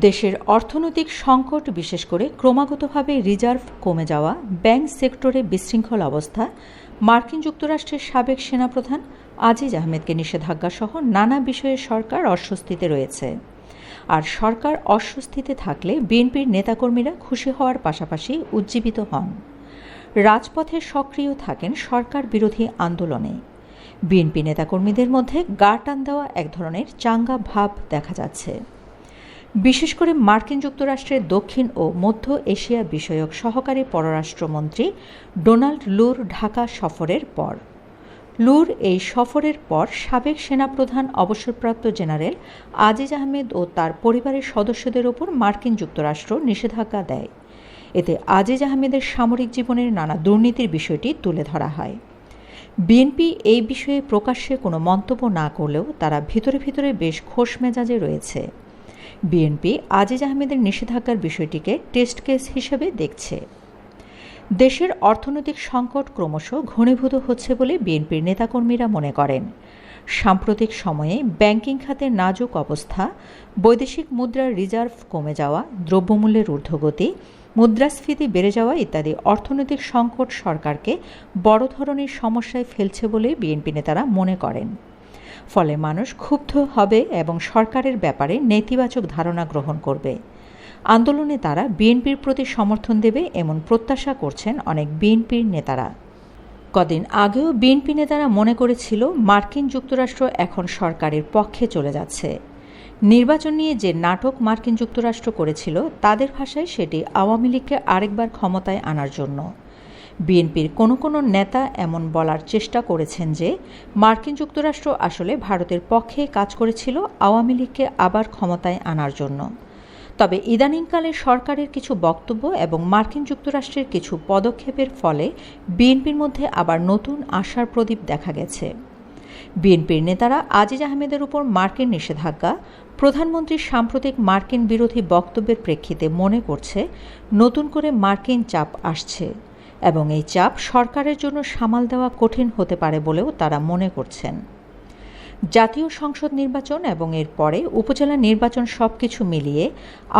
দেশের অর্থনৈতিক সংকট, বিশেষ করে ক্রমাগতভাবে রিজার্ভ কমে যাওয়া ব্যাংক সেক্টরে বিশৃঙ্খল অবস্থা, মার্কিন যুক্তরাষ্ট্রের সাবেক সেনাপ্রধান আজিজ আহমেদকে নিষেধাজ্ঞাসহ নানা বিষয়ে সরকার অস্বস্তিতে রয়েছে। আর সরকার অস্বস্তিতে থাকলে বিএনপির নেতাকর্মীরা খুশি হওয়ার পাশাপাশি উজ্জীবিত হন। রাজপথে সক্রিয় থাকেন সরকার বিরোধী আন্দোলনে। বিএনপি নেতাকর্মীদের মধ্যে গা টান দেওয়া এক ধরনের চাঙ্গা ভাব দেখা যাচ্ছে। বিশেষ করে মার্কিন যুক্তরাষ্ট্রের দক্ষিণ ও মধ্য এশিয়া বিষয়ক সহকারী পররাষ্ট্রমন্ত্রী ডোনাল্ড লুর ঢাকা সফরের পর। লুর এই সফরের পর সাবেক সেনাপ্রধান অবসরপ্রাপ্ত জেনারেল আজিজ আহমেদ ও তার পরিবারের সদস্যদের ওপর মার্কিন যুক্তরাষ্ট্র নিষেধাজ্ঞা দেয়। এতে আজিজ আহমেদের সামরিক জীবনের নানা দুর্নীতির বিষয়টি তুলে ধরা হয়। বিএনপি এই বিষয়ে প্রকাশ্যে কোনো মন্তব্য না করলেও তারা ভিতরে ভিতরে বেশ খোশ মেজাজে রয়েছে। বিএনপি আজিজ আহমেদের নিষেধাজ্ঞার বিষয়টিকে টেস্ট কেস হিসেবে দেখছে। দেশের অর্থনৈতিক সংকট ক্রমশ ঘনীভূত হচ্ছে বলে বিএনপির নেতাকর্মীরা মনে করেন। সাম্প্রতিক সময়ে ব্যাংকিং খাতের নাজুক অবস্থা, বৈদেশিক মুদ্রার রিজার্ভ কমে যাওয়া, দ্রব্যমূল্যের ঊর্ধ্বগতি, মুদ্রাস্ফীতি বেড়ে যাওয়া ইত্যাদি অর্থনৈতিক সংকট সরকারকে বড় ধরনের সমস্যায় ফেলছে বলে বিএনপি নেতারা মনে করেন। ফলে মানুষ ক্ষুব্ধ হবে এবং সরকারের ব্যাপারে নেতিবাচক ধারণা গ্রহণ করবে। আন্দোলনে তারা বিএনপির প্রতি সমর্থন দেবে এমন প্রত্যাশা করছেন অনেক বিএনপির নেতারা। কদিন আগেও বিএনপি নেতারা মনে করেছিল মার্কিন যুক্তরাষ্ট্র এখন সরকারের পক্ষে চলে যাচ্ছে। নির্বাচন নিয়ে যে নাটক মার্কিন যুক্তরাষ্ট্র করেছিল, তাদের ভাষায় সেটি আওয়ামী লীগকে আরেকবার ক্ষমতায় আনার জন্য। বিএনপির কোনো কোনো নেতা এমন বলার চেষ্টা করেছেন যে মার্কিন যুক্তরাষ্ট্র আসলে ভারতের পক্ষে কাজ করেছিল আওয়ামী লীগকে আবার ক্ষমতায় আনার জন্য। তবে ইদানিংকালে সরকারের কিছু বক্তব্য এবং মার্কিন যুক্তরাষ্ট্রের কিছু পদক্ষেপের ফলে বিএনপির মধ্যে আবার নতুন আশার প্রদীপ দেখা গেছে। বিএনপির নেতারা আজিজ আহমেদের উপর মার্কিন নিষেধাজ্ঞা, প্রধানমন্ত্রীর সাম্প্রতিক মার্কিন বিরোধী বক্তব্যের প্রেক্ষিতে মনে করছে, নতুন করে মার্কিন চাপ আসছে। এবং এই চাপ সরকারের জন্য সামাল দেওয়া কঠিন হতে পারে বলেও তারা মনে করছেন। জাতীয় সংসদ নির্বাচন এবং এর পরে উপজেলা নির্বাচন সব কিছু মিলিয়ে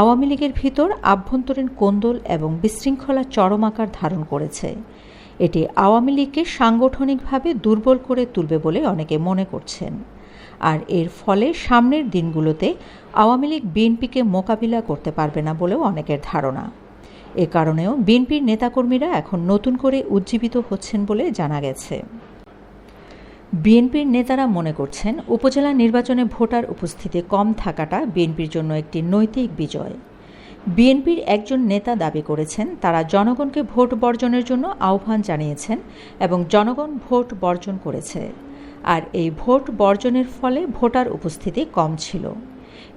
আওয়ামী লীগের ভিতর আভ্যন্তরীণ কোন্দল এবং বিশৃঙ্খলা চরম আকার ধারণ করেছে। এটি আওয়ামী লীগকে সাংগঠনিকভাবে দুর্বল করে তুলবে বলে অনেকে মনে করছেন। আর এর ফলে সামনের দিনগুলোতে আওয়ামী লীগ বিএনপিকে মোকাবিলা করতে পারবে না বলেও অনেকের ধারণা। এ কারণেও বিএনপির নেতাকর্মীরা এখন নতুন করে উজ্জীবিত হচ্ছেন বলে জানা গেছে। বিএনপির নেতারা মনে করছেন, উপজেলা নির্বাচনে ভোটার উপস্থিতি কম থাকাটা বিএনপির জন্য একটি নৈতিক বিজয়। বিএনপির একজন নেতা দাবি করেছেন, তারা জনগণকে ভোট বর্জনের জন্য আহ্বান জানিয়েছেন এবং জনগণ ভোট বর্জন করেছে। আর এই ভোট বর্জনের ফলে ভোটার উপস্থিতি কম ছিল।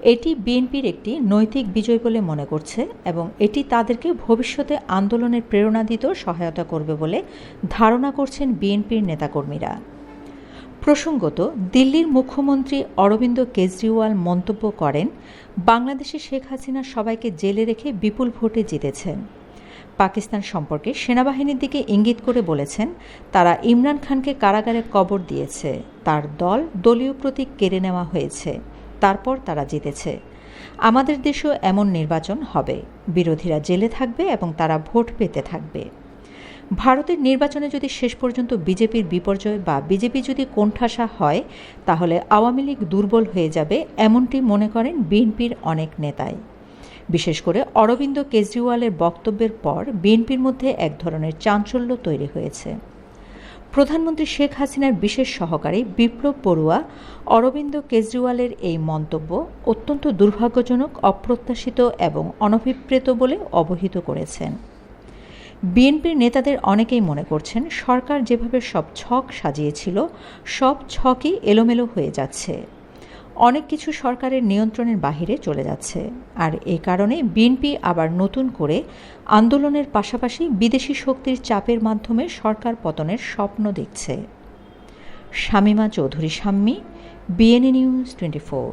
এটি বিএনপির একটি নৈতিক বিজয় বলে মনে করছে এবং এটি তাদেরকে ভবিষ্যতে আন্দোলনের প্রেরণা দিতেও সহায়তা করবে বলে ধারণা করছেন বিএনপির নেতাকর্মীরা। প্রসঙ্গত, দিল্লির মুখ্যমন্ত্রী অরবিন্দ কেজরিওয়াল মন্তব্য করেন, বাংলাদেশে শেখ হাসিনা সবাইকে জেলে রেখে বিপুল ভোটে জিতেছেন। পাকিস্তান সম্পর্কে সেনাবাহিনীর দিকে ইঙ্গিত করে বলেছেন, তারা ইমরান খানকে কারাগারে কবর দিয়েছে। তার দল দলীয় প্রতীক কেড়ে নেওয়া হয়েছে। তারপর তারা জিতেছে। আমাদের দেশেও এমন নির্বাচন হবে। বিরোধীরা জেলে থাকবে এবং তারা ভোট পেতে থাকবে। ভারতের নির্বাচনে যদি শেষ পর্যন্ত বিজেপির বিপর্যয় বা বিজেপি যদি কোণঠাসা হয়, তাহলে আওয়ামী লীগ দুর্বল হয়ে যাবে এমনটি মনে করেন বিএনপির অনেক নেতাই। বিশেষ করে অরবিন্দ কেজরিওয়ালের বক্তব্যের পর বিএনপির মধ্যে এক ধরনের চাঞ্চল্য তৈরি হয়েছে। প্রধানমন্ত্রী শেখ হাসিনার বিশেষ সহকারী বিপ্লব বড়ুয়া অরবিন্দ কেজরিওয়ালের এই মন্তব্য অত্যন্ত দুর্ভাগ্যজনক, অপ্রত্যাশিত এবং অনভিপ্রেত বলে অবহিত করেছেন। বিএনপির নেতাদের অনেকেই মনে করছেন, সরকার যেভাবে সব ছক সাজিয়েছিল, সব ছকই এলোমেলো হয়ে যাচ্ছে। অনেক কিছু সরকারের নিয়ন্ত্রণের বাহিরে চলে যাচ্ছে। আর এ কারণে বিএনপি আবার নতুন করে আন্দোলনের পাশাপাশি বিদেশি শক্তির চাপের মাধ্যমে সরকার পতনের স্বপ্ন দেখছে। Shamima Chowdhury Shammi BNA news twenty four